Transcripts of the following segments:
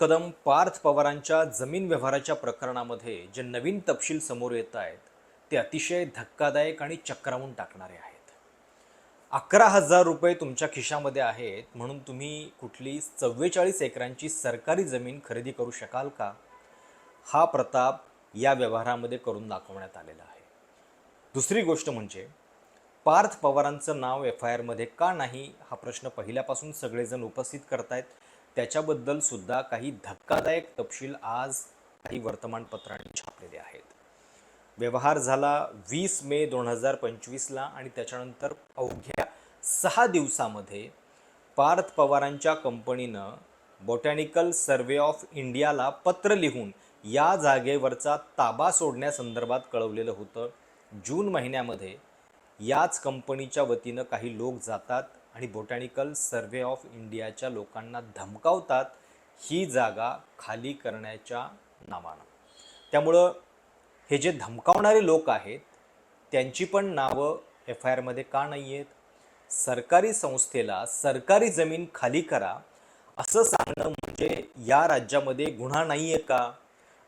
कदम पार्थ पवारांच्या जमीन व्यवहाराच्या प्रकरणामध्ये जे नवीन तपशील समोर येत आहेत ते अतिशय धक्कादायक आणि चक्रावून टाकणारे आहेत. अकरा हजार रुपये तुमच्या खिशामध्ये आहेत म्हणून तुम्ही कुठली चव्वेचाळीस एकरांची सरकारी जमीन खरेदी करू शकाल का? हा प्रताप या व्यवहारामध्ये करून दाखवण्यात आलेला आहे. दुसरी गोष्ट म्हणजे पार्थ पवारांचं नाव एफ आय आरमध्ये का नाही हा प्रश्न पहिल्यापासून सगळेजण उपस्थित करतायत? त्याच्याबद्दल सुद्धा काही धक्कादायक तपशील आज काही वर्तमानपत्रांनी छापलेले आहेत. व्यवहार झाला वीस मे दोन हजार पंचवीसला आणि त्याच्यानंतर अवघ्या सहा दिवसामध्ये पार्थ पवारांच्या कंपनीनं बॉटॅनिकल सर्वे ऑफ इंडियाला पत्र लिहून या जागेवरचा ताबा सोडण्यासंदर्भात कळवलेलं होतं. जून महिन्यामध्ये याच कंपनीच्या वतीनं काही लोक जातात आणि बोटॅनिकल सर्वे ऑफ इंडियाच्या लोकांना धमकावतात ही जागा खाली करण्याच्या नावानं. त्यामुळं हे जे धमकावणारे लोक आहेत त्यांची पण नावं एफ आय आरमध्ये का नाही आहेत सरकारी संस्थेला सरकारी जमीन खाली करा असं सांगणं म्हणजे या राज्यामध्ये गुन्हा नाही आहे का?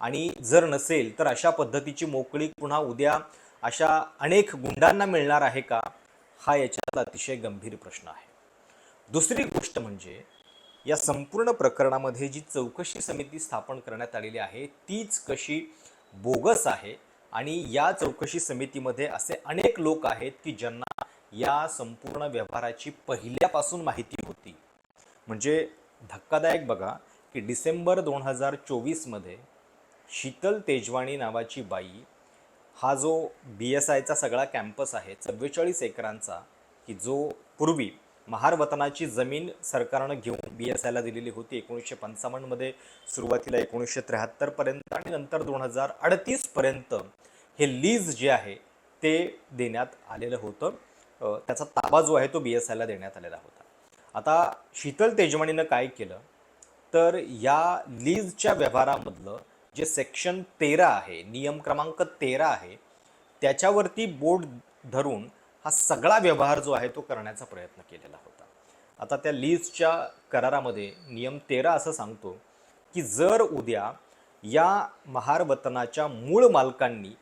आणि जर नसेल तर अशा पद्धतीची मोकळीक पुन्हा उद्या अशा अनेक गुंडांना मिळणार आहे का? हा याच्या अतिशय गंभीर प्रश्न आहे. दुसरी गोष्ट म्हणजे या संपूर्ण प्रकरणामध्ये जी चौकशी समिती स्थापन करण्यात आलेली आहे तीच कशी बोगस आहे आणि या चौकशी समितीमध्ये असे अनेक लोक आहेत की ज्यांना या संपूर्ण व्यवहाराची पहिल्यापासून माहिती होती. म्हणजे धक्कादायक बघा की डिसेंबर दोन हजार चोवीसमध्ये शीतल तेजवाणी नावाची बाई हा जो बी एस आयचा सगळा कॅम्पस आहे चव्वेचाळीस एकरांचा की जो पूर्वी महार वतनाची जमीन सरकारनं घेऊन बी एस आयला दिलेली होती एकोणीसशे पंचावन्नमध्ये सुरुवातीला एकोणीसशे त्र्याहत्तरपर्यंत आणि नंतर दोन हजार अडतीसपर्यंत हे लीज जे आहे ते देण्यात आलेलं होतं. त्याचा ताबा जो आहे तो बी एस आयला देण्यात आलेला होता. आता शीतल तेजवानीनं काय केलं? तर या लीजच्या व्यवहारामधलं जे सेक्शन तेरा आहे नियम क्रमांक तेरा आहे त्याच्यावरती बोर्ड धरून हा सगळा व्यवहार जो आहे तो करण्याचा प्रयत्न केलेला होता. आता त्या लीजच्या करारामध्ये नियम तेरा असं सांगतो की जर उद्या या महार वतनाच्या मूळ मालकांनी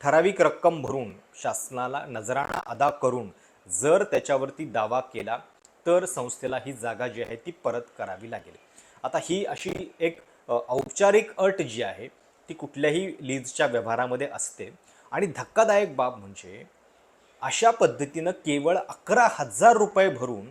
ठराविक रक्कम भरून शासनाला नजराणा अदा करून जर त्याच्यावरती दावा केला तर संस्थेला ही जागा जी आहे ती परत करावी लागेल. आता ही अशी एक औपचारिक अट जी आहे ती कुठल्याही लीजच्या व्यवहारामध्ये असते. आणि धक्कादायक बाब म्हणजे अशा पद्धतीनं केवळ अकरा हजार रुपये भरून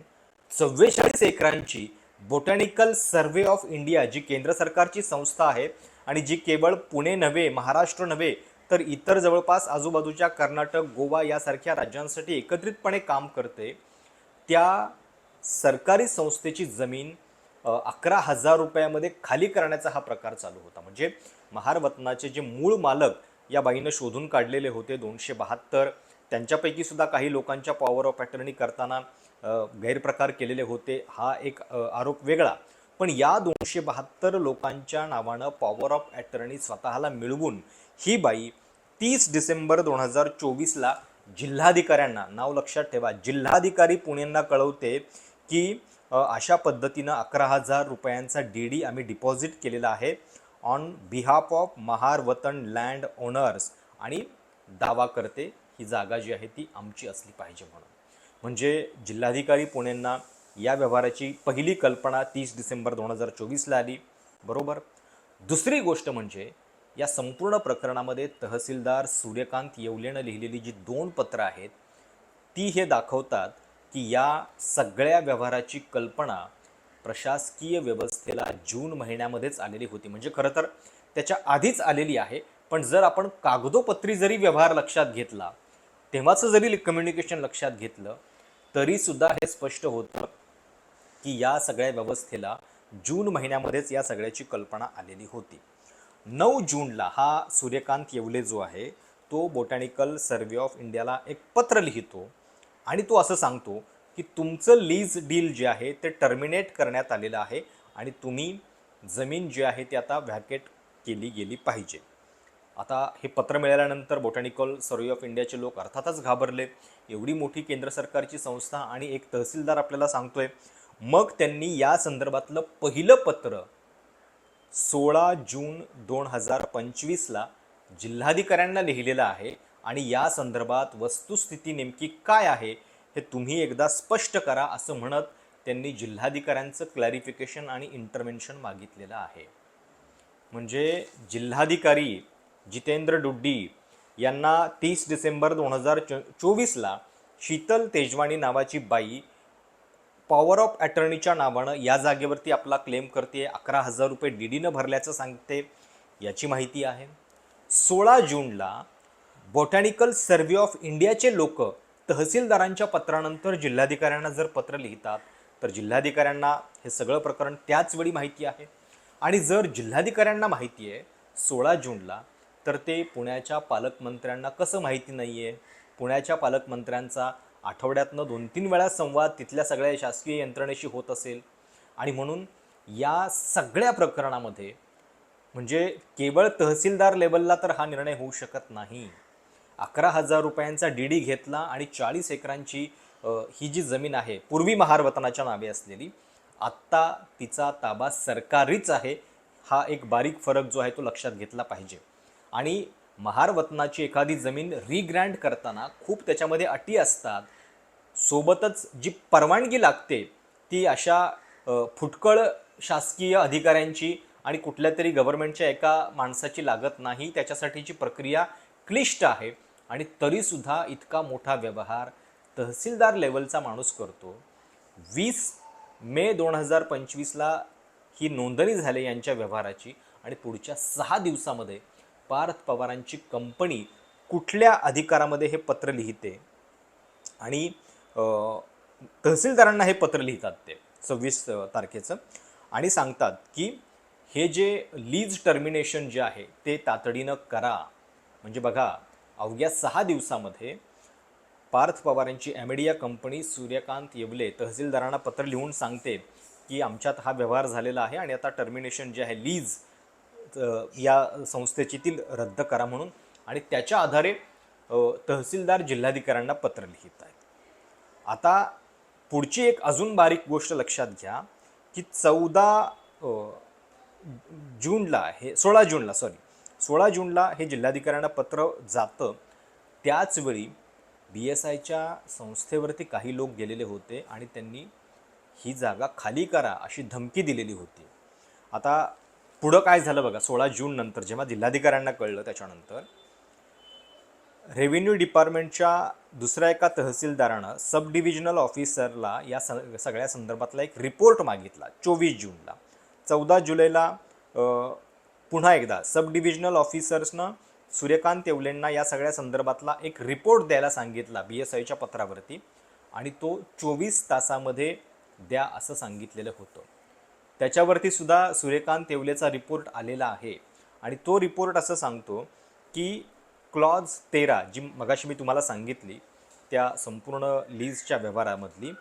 चव्वेचाळीस एकरांची बोटॅनिकल सर्वे ऑफ इंडिया जी केंद्र सरकारची संस्था आहे आणि जी केवळ पुणे नव्हे महाराष्ट्र नव्हे तर इतर जवळपास आजूबाजूच्या कर्नाटक गोवा यासारख्या राज्यांसाठी एकत्रितपणे काम करते त्या सरकारी संस्थेची जमीन अकरा हजार रुपयामध्ये खाली करण्याचा हा प्रकार चालू होता. म्हणजे महारवतनाचे जे मूळ मालक या बाईनं शोधून काढलेले होते दोनशे बहात्तर त्यांच्यापैकी सुद्धा काही लोकांच्या पॉवर ऑफ अटर्नी करताना गैरप्रकार केलेले होते हा एक आरोप वेगळा. पण या दोनशे बहात्तर लोकांच्या नावानं पॉवर ऑफ अटर्नी स्वतःला मिळवून ही बाई तीस डिसेंबर दोन हजार चोवीसला जिल्हाधिकाऱ्यांना नाव लक्षात ठेवा जिल्हाधिकारी पुणेंना कळवते की अशा पद्धतीनं अकरा हजार रुपयांचा डी डी आम्ही डिपॉझिट केलेला आहे ऑन बिहाफ ऑफ महार वतन लँड ओनर्स आणि दावा करते ही जागा जी आहे ती आमची असली पाहिजे म्हणून. म्हणजे जिल्हाधिकारी पुणेंना या व्यवहाराची पहिली कल्पना तीस डिसेंबर दोन हजार चोवीसला आली. बरोबर? दुसरी गोष्ट म्हणजे या संपूर्ण प्रकरणामध्ये तहसीलदार सूर्यकांत येवलेनं लिहिलेली जी दोन पत्रं आहेत ती हे दाखवतात की या सगळ्या व्यवहाराची कल्पना प्रशासकीय व्यवस्थेला जून महिन्यामध्येच आलेली होती. म्हणजे खरं तर त्याच्या आधीच आलेली आहे पण जर आपण कागदोपत्री जरी व्यवहार लक्षात घेतला तेव्हाचं जरी कम्युनिकेशन लक्षात घेतलं तरीसुद्धा हे स्पष्ट होतं की या सगळ्या व्यवस्थेला जून महिन्यामध्येच या सगळ्याची कल्पना आलेली होती. नऊ जूनला हा सूर्यकांत येवले जो आहे तो बोटॅनिकल सर्वे ऑफ इंडियाला एक पत्र लिहितो आणि तो असं सांगतो की तुमचं लीज डील जे आहे ते टर्मिनेट करण्यात आलेलं आहे आणि तुम्ही जमीन जी आहे ती आता व्हॅकेट केली गेली पाहिजे. आता हे पत्र मिळाल्यानंतर बोटॅनिकल सर्वे ऑफ इंडियाचे लोक अर्थातच घाबरले. एवढी मोठी केंद्र सरकारची संस्था आणि एक तहसीलदार आपल्याला सांगतोय. मग त्यांनी या संदर्भातलं पहिलं पत्र सोळा जून दोन हजार पंचवीसला जिल्हाधिकाऱ्यांना लिहिलेलं आहे आणि या संदर्भात वस्तुस्थिती नेमकी काय आहे हे तुम्ही एकदा स्पष्ट करा असं म्हणत त्यांनी जिल्हाधिकाऱ्यांचं क्लॅरिफिकेशन आणि इंटरव्हेन्शन मागितलेलं आहे. म्हणजे जिल्हाधिकारी जितेंद्र डुड्डी यांना तीस डिसेंबर दोन हजार चो चोवीसला शीतल तेजवाणी नावाची बाई पॉवर ऑफ अटर्नीच्या नावानं या जागेवरती आपला क्लेम करते. अकरा हजार रुपये डी डीनं भरल्याचं सांगते. याची माहिती आहे. सोळा जूनला बॉटॅनिकल सर्व्हे ऑफ इंडियाचे लोक तहसीलदारांच्या पत्रानंतर जिल्हाधिकाऱ्यांना जर पत्र लिहितात तर जिल्हाधिकाऱ्यांना हे सगळं प्रकरण त्याच वेळी माहिती आहे. आणि जर जिल्हाधिकाऱ्यांना माहिती आहे सोळा जूनला तर ते पुण्याच्या पालकमंत्र्यांना कसं माहिती नाही आहे पुण्याच्या पालकमंत्र्यांचा आठवड्यातनं दोन तीन वेळा संवाद तिथल्या सगळ्या शासकीय यंत्रणेशी होत असेल. आणि म्हणून या सगळ्या प्रकरणामध्ये म्हणजे केवळ तहसीलदार लेवलला तर हा निर्णय होऊ शकत नाही. अकरा हजार रुपयांचा डी डी घेतला आणि चाळीस एकरांची ही जी जमीन आहे पूर्वी महारवतनाच्या नावे असलेली आत्ता तिचा ताबा सरकारीच आहे. हा एक बारीक फरक जो आहे तो लक्षात घेतला पाहिजे. आणि महारवतनाची एखादी जमीन रिग्रँड करताना खूप त्याच्यामध्ये अटी असतात. सोबतच जी परवानगी लागते ती अशा फुटकळ शासकीय अधिकाऱ्यांची आणि कुठल्या तरी गव्हर्नमेंटच्या एका माणसाची लागत नाही त्याच्यासाठीची प्रक्रिया क्लिष्ट आहे आणि तरीसुद्धा इतका मोठा व्यवहार तहसीलदार लेवलचा माणूस करतो. वीस मे दोन हजार पंचवीसला ही नोंदणी झाली यांच्या व्यवहाराची आणि पुढच्या सहा दिवसामध्ये पार्थ पवारांची कंपनी कुठल्या अधिकारामध्ये हे पत्र लिहिते? आणि तहसीलदारांना हे पत्र लिहितात ते सव्वीस तारखेचं. आणि सांगतात की हे जे लीज टर्मिनेशन जे आहे ते तातडीनं करा. म्हणजे बघा अवघ्या सहा दिवसामध्ये पार्थ पवारांची ॲमेडिया कंपनी सूर्यकांत येवले तहसीलदारांना पत्र लिहून सांगते की आमच्यात हा व्यवहार झालेला आहे आणि आता टर्मिनेशन जे आहे लीज या संस्थेची ती रद्द करा म्हणून आणि त्याच्या आधारे तहसीलदार जिल्हाधिकाऱ्यांना पत्र लिहित आहेत. आता पुढची एक अजून बारीक गोष्ट लक्षात घ्या की चौदा जूनला हे सोळा जूनला सॉरी सोळा जूनला हे जिल्हाधिकाऱ्यांना पत्र जातं. त्याचवेळी बी एस आयच्या संस्थेवरती काही लोक गेलेले होते आणि त्यांनी ही जागा खाली करा अशी धमकी दिलेली होती. आता पुढं काय झालं बघा सोळा जून नंतर जेव्हा जिल्हाधिकाऱ्यांना कळलं त्याच्यानंतर रेव्हेन्यू डिपार्टमेंटच्या दुसऱ्या एका तहसीलदारानं सब डिव्हिजनल ऑफिसरला या स सगळ्या संदर्भातला एक रिपोर्ट मागितला चोवीस जूनला. चौदा जुलैला पुन्हा एकदा सब डिव्हिजनल ऑफिसर्सनं सूर्यकांत येवलेंना या सगळ्या संदर्भातला एक रिपोर्ट द्यायला सांगितला बी एस आयच्या पत्रावरती आणि तो चोवीस तासामध्ये द्या असं सांगितलेलं होतं. त्याच्यावरती सुद्धा सूर्यकांत येवलेचा रिपोर्ट आलेला आहे. आणि तो रिपोर्ट असं सांगतो की क्लॉज तेरा जी मगाशी मी तुम्हाला सांगितली त्या संपूर्ण लीजच्या व्यवहारामधली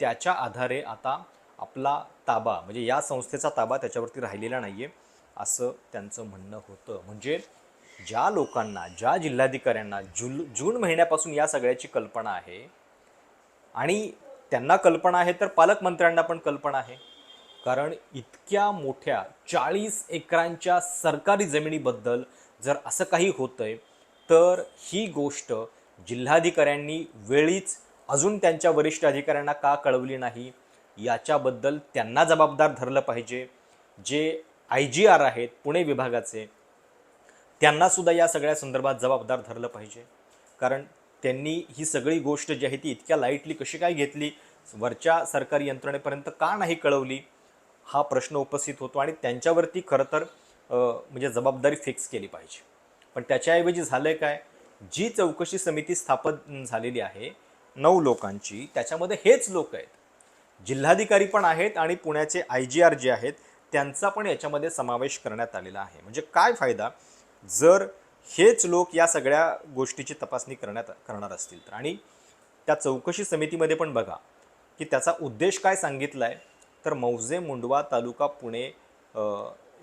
त्याच्या आधारे आता आपला ताबा म्हणजे या संस्थेचा ताबा त्याच्यावरती राहिलेला नाही आहे असं त्यांचं म्हणणं होतं. म्हणजे ज्या लोकांना ज्या जिल्हाधिकाऱ्यांना जुल जून महिन्यापासून या सगळ्याची कल्पना आहे आणि त्यांना कल्पना आहे तर पालकमंत्र्यांना पण कल्पना आहे. कारण इतक्या मोठ्या चाळीस एकरांच्या सरकारी जमिनीबद्दल जर असं काही होतंय तर ही गोष्ट जिल्हाधिकाऱ्यांनी वेळीच अजून त्यांच्या वरिष्ठ अधिकाऱ्यांना का कळवली नाही याच्याबद्दल त्यांना जबाबदार धरलं पाहिजे. जे आय जी आर आहेत पुणे विभागाचे त्यांनासुद्धा या सगळ्या संदर्भात जबाबदार धरलं पाहिजे. कारण त्यांनी ही सगळी गोष्ट जी आहे ती इतक्या लाईटली कशी काय घेतली? वरच्या सरकारी यंत्रणेपर्यंत का नाही कळवली? हा प्रश्न उपस्थित होतो आणि त्यांच्यावरती खरं तर म्हणजे जबाबदारी फिक्स केली पाहिजे. पण त्याच्याऐवजी झालं आहे काय? जी चौकशी समिती स्थापन झालेली आहे नऊ लोकांची त्याच्यामध्ये हेच लोक आहेत. जिल्हाधिकारी पण आहेत आणि पुण्याचे आय जी आर जे आहेत त्यांचा पण याच्यामध्ये समावेश करण्यात आलेला आहे. म्हणजे काय फायदा? जर हेच लोक या सगळ्या गोष्टीची तपासणी करण्यात करणार असतील तर. आणि त्या चौकशी समितीमध्ये पण बघा की त्याचा उद्देश काय सांगितला आहे तर मौजे मुंडवा तालुका पुणे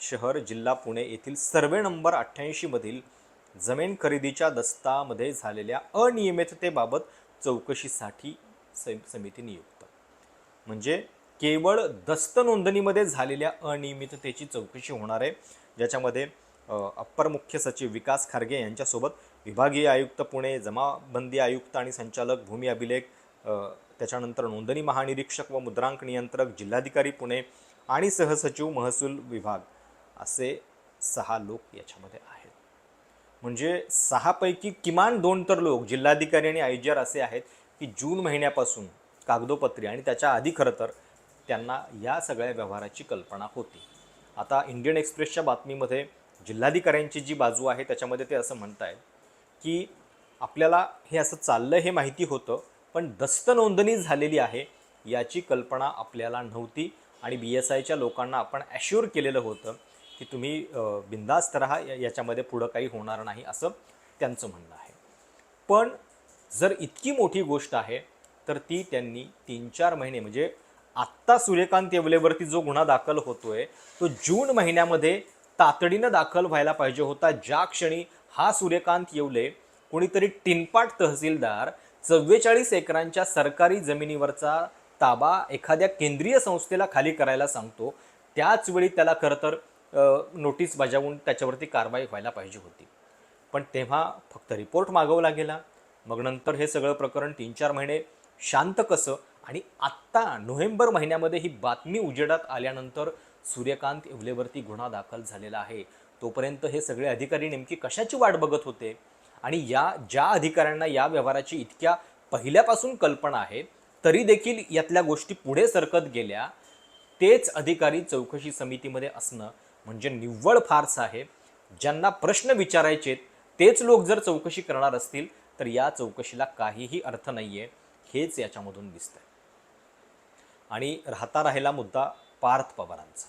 शहर जिल्हा पुणे येथील सर्वे नंबर अठ्ठ्याऐंशीमधील जमीन खरेदीच्या दस्तामध्ये झालेल्या अनियमिततेबाबत चौकशीसाठी स समिती नियुक्त. म्हणजे केवळ दस्त नोंदणीमध्ये झालेल्या अनियमिततेची चौकशी होणार आहे ज्याच्यामध्ये अप्पर मुख्य सचिव विकास खारगे यांच्यासोबत विभागीय आयुक्त पुणे जमाबंदी आयुक्त आणि संचालक भूमी अभिलेख त्याच्यानंतर नोंदणी महानिरीक्षक व मुद्रांक नियंत्रक जिल्हाधिकारी पुणे आणि सहसचिव महसूल विभाग असे सहा लोक याच्यामध्ये आहेत. म्हणजे सहापैकी किमान दोन तर लोक जिल्हाधिकारी आणि आय जी आर असे आहेत की जून महिन्यापासून कागदोपत्री आणि त्याच्या आधी खरं तर त्यांना या सगळ्या व्यवहाराची कल्पना होती. आता इंडियन एक्सप्रेसच्या बातमीमध्ये जिल्हाधिकाऱ्यांची जी बाजू आहे त्याच्यामध्ये ते असं म्हणतायत की आपल्याला हे असं चाललं हे माहिती होतं पण दस्त नोंदणी झालेली आहे याची कल्पना आपल्याला नव्हती आणि बी एस आयच्या लोकांना आपण ॲश्युअर केलेलं होतं की तुम्ही बिंदास्त राहा या- याच्यामध्ये पुढं काही होणार नाही असं त्यांचं म्हणणं आहे. पण जर इतकी मोठी गोष्ट आहे तर ती त्यांनी तीन चार महिने म्हणजे आत्ता सूर्यकांत येवलेवरती जो गुन्हा दाखल होतोय तो जून महिन्यामध्ये तातडीनं दाखल व्हायला पाहिजे होता. ज्या क्षणी हा सूर्यकांत येवले कोणीतरी टिनपाट तहसीलदार चव्वेचाळीस एकरांच्या सरकारी जमिनीवरचा ताबा एखाद्या केंद्रीय संस्थेला खाली करायला सांगतो. त्याच वेळी त्याला खरं तर नोटीस बजावून त्याच्यावरती कारवाई व्हायला पाहिजे होती. पण तेव्हा फक्त रिपोर्ट मागवला गेला. मग नंतर हे सगळं प्रकरण तीन चार महिने शांत कसं आणि आत्ता नोव्हेंबर महिन्यामध्ये ही बातमी उजेडात आल्यानंतर सूर्यकांत येवलेवरती गुन्हा दाखल झालेला आहे. तोपर्यंत हे सगळे अधिकारी नेमकी कशाची वाट बघत होते? आणि या ज्या अधिकाऱ्यांना या व्यवहाराची इतक्या पहिल्यापासून कल्पना आहे तरी देखील यातल्या गोष्टी पुढे सरकत गेल्या. तेच अधिकारी चौकशी समितीमध्ये असणं म्हणजे निव्वळ फारस आहे. ज्यांना प्रश्न विचारायचे तेच लोक जर चौकशी करणार असतील तर या चौकशीला काहीही अर्थ नाही आहे हेच याच्यामधून दिसतंय. आणि राहता राहिला मुद्दा पार्थ पवारांचा.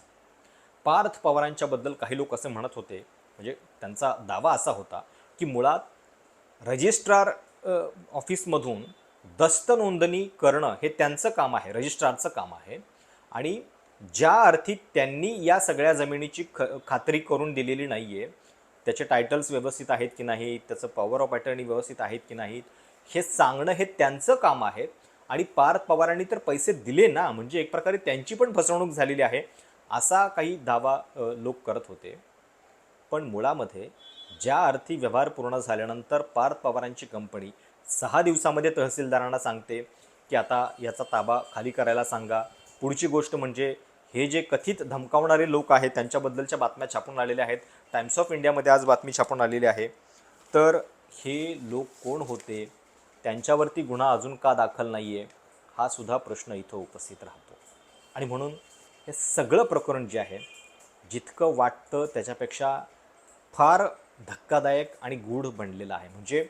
पार्थ पवारांच्याबद्दल काही लोक असे म्हणत होते म्हणजे त्यांचा दावा असा होता की मुळात रजिस्ट्रार ऑफिसमधून दस्त नोंदणी करणं हे त्यांचं काम आहे रजिस्ट्रारचं काम आहे. आणि ज्या अर्थी त्यांनी या सगळ्या जमिनीची ख खात्री करून दिलेली नाही आहे त्याचे टायटल्स व्यवस्थित आहेत की नाही त्याचं पॉवर ऑफ अटर्नी व्यवस्थित आहेत की नाहीत हे सांगणं हे त्यांचं काम आहे. आणि पार्थ पवारांनी तर पैसे दिले ना म्हणजे एक प्रकारे त्यांची पण फसवणूक झालेली आहे असा काही दावा लोक करत होते. पण मुळामध्ये ज्या अर्थी व्यवहार पूर्ण झाल्यानंतर पार्थ पवारांची कंपनी सहा दिवसामध्ये तहसीलदारांना सांगते की आता याचा ताबा खाली करायला सांगा. पुढची गोष्ट म्हणजे हे जे कथित धमकावणारे लोक आहेत त्यांच्याबद्दलच्या बातम्या छापून आलेल्या आहेत. टाइम्स ऑफ इंडियामध्ये आज बातमी छापून आलेली आहे. तर हे लोक कोण होते? त्यांच्यावरती गुन्हा अजून का दाखल नाही आहे हा सुद्धा प्रश्न इथं उपस्थित राहतो. आणि म्हणून हे सगळं प्रकरण जे आहे जितकं वाटतं त्याच्यापेक्षा फार धक्कादायक आणि गूढ बनलेलं आहे. म्हणजे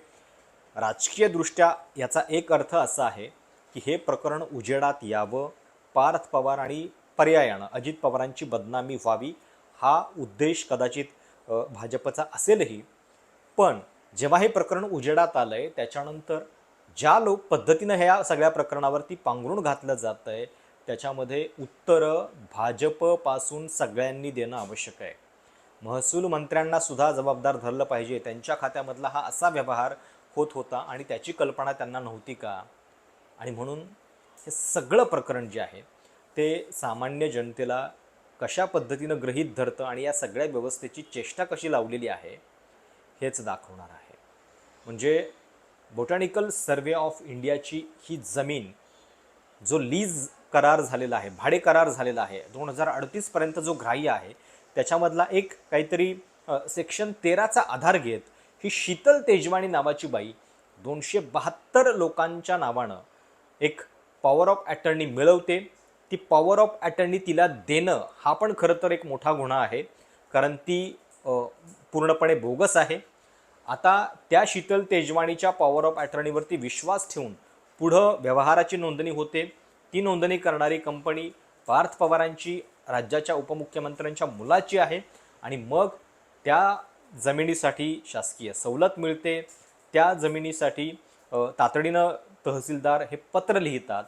राजकीयदृष्ट्या याचा एक अर्थ असा आहे की हे प्रकरण उजेडात यावं पार्थ पवार आणि पर्यायानं अजित पवारांची बदनामी व्हावी हा उद्देश कदाचित भाजपचा असेलही. पण जेव्हा हे प्रकरण उजेडात आलं आहे त्याच्यानंतर ज्या लोक पद्धतीनं ह्या सगळ्या प्रकरणावरती पांघरून घातलं जातं आहे त्याच्यामध्ये उत्तरं भाजपपासून सगळ्यांनी देणं आवश्यक आहे. महसूल मंत्र्यांना सुद्धा जबाबदार धरलं पाहिजे. त्यांच्या खात्यामधला हा असा व्यवहार होत होता आणि त्याची कल्पना त्यांना नव्हती का? आणि म्हणून हे सगळं प्रकरण जे आहे ते सामान्य जनतेला कशा पद्धतीनं गृहीत धरतं आणि या सगळ्या व्यवस्थेची चेष्टा कशी लावलेली आहे हेच दाखवणार आहे. म्हणजे बोटॅनिकल सर्वे ऑफ इंडियाची ही जमीन जो लीज करार झालेला आहे भाडे करार झालेला आहे दोन हजार अडतीसपर्यंत जो ग्राह्य आहे त्याच्यामधला एक काहीतरी सेक्शन तेराचा आधार घेत ही शीतल तेजवाणी नावाची बाई दोनशे बहात्तर लोकांच्या नावानं एक पॉवर ऑफ ॲटर्नी मिळवते. ती पॉवर ऑफ ॲटर्नी तिला देणं हा पण खरं तर एक मोठा गुन्हा आहे. कारण ती पूर्णपणे बोगस आहे. आता त्या शीतल तेजवाणीच्या पॉवर ऑफ ॲटर्नीवरती विश्वास ठेवून पुढं व्यवहाराची नोंदणी होते. ती नोंदणी करणारी कंपनी पार्थ पवारांची राज्याच्या उपमुख्यमंत्र्यांच्या मुलाची आहे आणि मग त्या जमिनीसाठी शासकीय सवलत मिळते. त्या जमिनीसाठी तातडीनं तहसीलदार हे पत्र लिहितात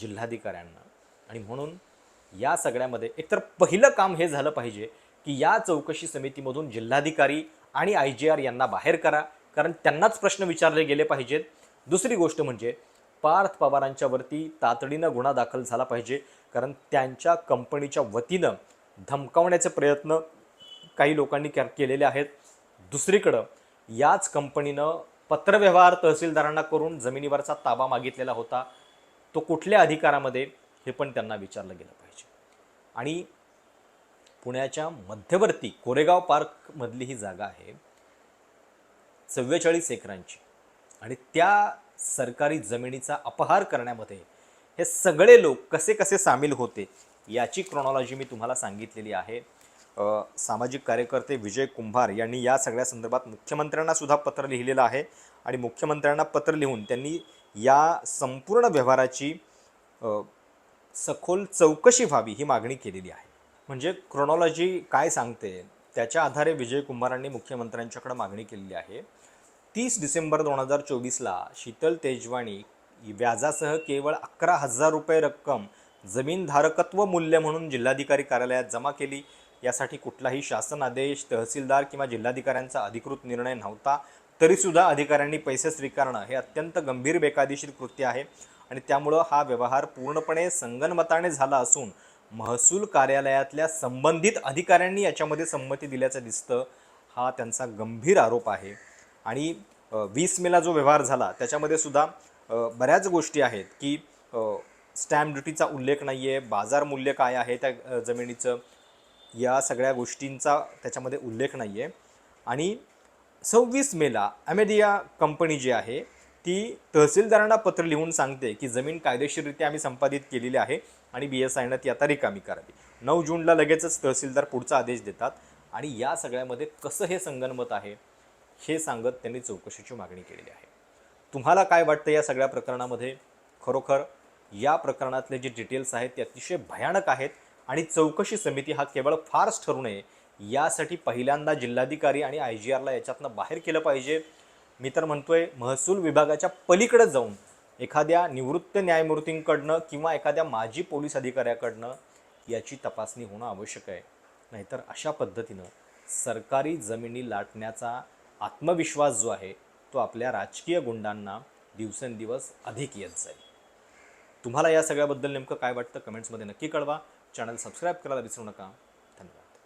जिल्हाधिकाऱ्यांना. आणि म्हणून या सगळ्यामध्ये एकतर पहिलं काम हे झालं पाहिजे की या चौकशी समितीमधून जिल्हाधिकारी आणि आय जी आर यांना बाहेर करा. कारण त्यांनाच प्रश्न विचारले गेले पाहिजेत. दुसरी गोष्ट म्हणजे पार्थ पवारांच्यावरती तातडीनं गुन्हा दाखल झाला पाहिजे. कारण त्यांच्या कंपनीच्या वतीनं धमकावण्याचे प्रयत्न काही लोकांनी के केलेले आहेत. दुसरीकडं याच कंपनीनं पत्रव्यवहार तहसीलदारांना करून जमिनीवरचा ताबा मागितलेला होता. तो कुठल्या अधिकारामध्ये हे पण त्यांना विचारलं गेलं पाहिजे. आणि पुण्याच्या मध्यवर्ती कोरेगाव पार्कमधली ही जागा आहे चव्वेचाळीस एकरांची. आणि त्या सरकारी जमिनीचा अपहार करण्यामध्ये हे सगळे लोक कसे कसे सामील होते याची क्रोनॉलॉजी मी तुम्हाला सांगितलेली आहे. सामाजिक कार्यकर्ते विजय कुंभार यांनी या सगळ्या संदर्भात मुख्यमंत्र्यांना सुद्धा पत्र लिहिलेलं आहे आणि मुख्यमंत्र्यांना पत्र लिहून त्यांनी या संपूर्ण व्यवहाराची सखोल चौकशी व्हावी ही मागणी केलेली आहे. म्हणजे क्रोनॉलॉजी काय सांगते? त्याच्या आधारे विजय कुंभारांनी मुख्यमंत्र्यांच्याकडे मागणी केलेली आहे. तीस डिसेंबर दोन हजार चोवीसला शीतल तेजवाणी व्याजासह केवळ अकरा हजार रुपये रक्कम जमीनधारकत्व मूल्य म्हणून जिल्हाधिकारी कार्यालयात जमा केली. यासाठी कुठलाही शासन आदेश तहसीलदार किंवा जिल्हाधिकाऱ्यांचा अधिकृत निर्णय नव्हता. तरीसुद्धा अधिकाऱ्यांनी पैसे स्वीकारणं हे अत्यंत गंभीर बेकायदेशीर कृत्य आहे आणि त्यामुळं हा व्यवहार पूर्णपणे संगनमताने झाला असून महसूल कार्यालयातल्या संबंधित अधिकाऱ्यांनी याच्यामध्ये संमती दिल्याचं दिसतं हा त्यांचा गंभीर आरोप आहे. आणि वीस मेला जो व्यवहार झाला त्याच्यामध्ये सुद्धा बऱ्याच गोष्टी आहेत की स्टॅम्प ड्युटीचा उल्लेख नाही आहे बाजार मूल्य काय आहे त्या जमिनीचं या सगळ्या गोष्टींचा त्याच्यामध्ये उल्लेख नाही आहे आणि सव्वीस मेला अमेडिया कंपनी जी आहे ती तहसीलदारांना पत्र लिहून सांगते की जमीन कायदेशीररित्या आम्ही संपादित केलेली आहे आणि बी एस आयनं ती आता रिकामी करावी. नऊ जूनला लगेचच तहसीलदार पुढचा आदेश देतात आणि या सगळ्यामध्ये कसं हे संगनमत आहे हे सांगत त्यांनी चौकशीची मागणी केलेली आहे. तुम्हाला काय वाटतं या सगळ्या प्रकरणामध्ये? खरोखर या प्रकरणातले जे डिटेल्स आहेत ते अतिशय भयानक आहेत आणि चौकशी समिती हा केवळ फार्स ठरू नये. यासाठी पहिल्यांदा जिल्हाधिकारी आणि आय जी आरला याच्यातनं बाहेर केलं पाहिजे. मी तर म्हणतोय महसूल विभागाच्या पलीकडे जाऊन एखाद्या निवृत्त न्यायमूर्तींकडनं किंवा एखाद्या माजी पोलीस अधिकाऱ्याकडनं याची तपासणी होणं आवश्यक आहे. नाहीतर अशा पद्धतीनं सरकारी जमिनी लाटण्याचा आत्मविश्वास जो आहे तो आपल्या राजकीय गुंडांना दिवसेंदिवस अधिक येत जाईल. तुम्हाला या सगळ्याबद्दल नेमकं काय वाटतं? कमेंट्समध्ये नक्की कळवा. चॅनल सबस्क्राईब करायला विसरू नका.